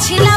ছিলাম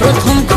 প্রথম